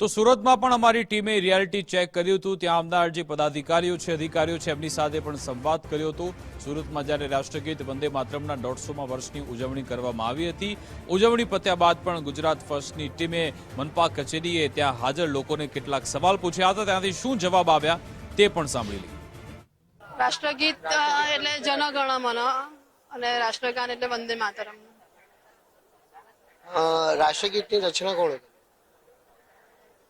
તો સુરતમાં પણ અમારી ટીમે રિયાલિટી ચેક કર્યું હતું. ત્યાં અમદાવાદ જે પદાધિકારીઓ છે અધિકારીઓ છે એમની સાથે પણ સંવાદ કર્યો હતો. સુરતમાં જ્યારે રાષ્ટ્રગીત વંદે માતરમના દોઢસોમાં વર્ષની ઉજવણી કરવામાં આવી હતી. ઉજવણી પત્યા બાદ પણ ગુજરાત ફર્સ્ટની ટીમે મનપા કચેરીએ ત્યાં હાજર લોકોને કેટલાક સવાલ પૂછ્યા હતા. ત્યાંથી શું જવાબ આવ્યા તે પણ સાંભળી લીધું રાષ્ટ્રગીત એટલે જનગણ મન અને રાષ્ટ્રગાન એટલે વંદે માતરમ. રાષ્ટ્રગીતની રચના કોણ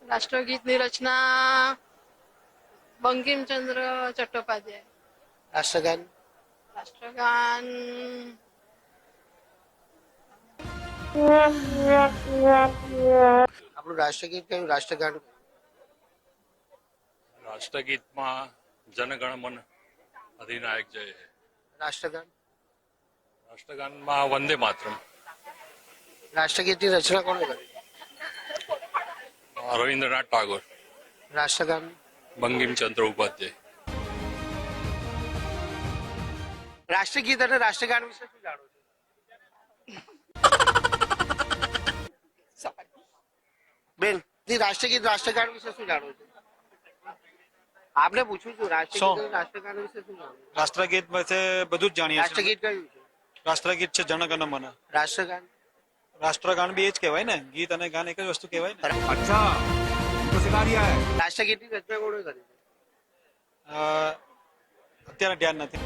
રાષ્ટ્રગીતની રચના બંકિમચંદ્ર ચટ્ટોપાધ્યાય. રાષ્ટ્રગાન? રાષ્ટ્રગાન. આપણું રાષ્ટ્રગીત કયું? રાષ્ટ્રગાન? રાષ્ટ્રગીતમાં જનગણ મન અધિનાયક જય હે. રાષ્ટ્રગાન? રાષ્ટ્રગાનમાં વંદે માતરમ. રાષ્ટ્રગીતની રચના કોણે કરી? રવિન્દ્રનાથ ટાગોર. રાષ્ટ્રગાન. બંકિમચંદ્ર ઉપાધ્યાય. રાષ્ટ્રગીત અને રાષ્ટ્રગાન વિશે શું જાણો છો? બેન રાષ્ટ્રગીત રાષ્ટ્રગાન વિશે શું જાણો છો? આપને પૂછું છું રાષ્ટ્રગીત રાષ્ટ્રગાન વિશે શું જાણો રાષ્ટ્રગીત વિશે બધું જ જાણીએ રાષ્ટ્રગીત કયું છે? રાષ્ટ્રગીત છે જનગણ મન. રાષ્ટ્રગાન? રાષ્ટ્રગાન બી એ જ કહેવાય ને. ગીત અને ગાન એક જ વસ્તુ કહેવાય ને. રાષ્ટ્રગીતની રચના કોણે કરી અત્યારે ધ્યાન નથી.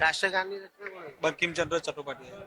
રાષ્ટ્રગાનની રચના કોણે? બંકિમચંદ્ર ચટ્ટોપાધ્યાય.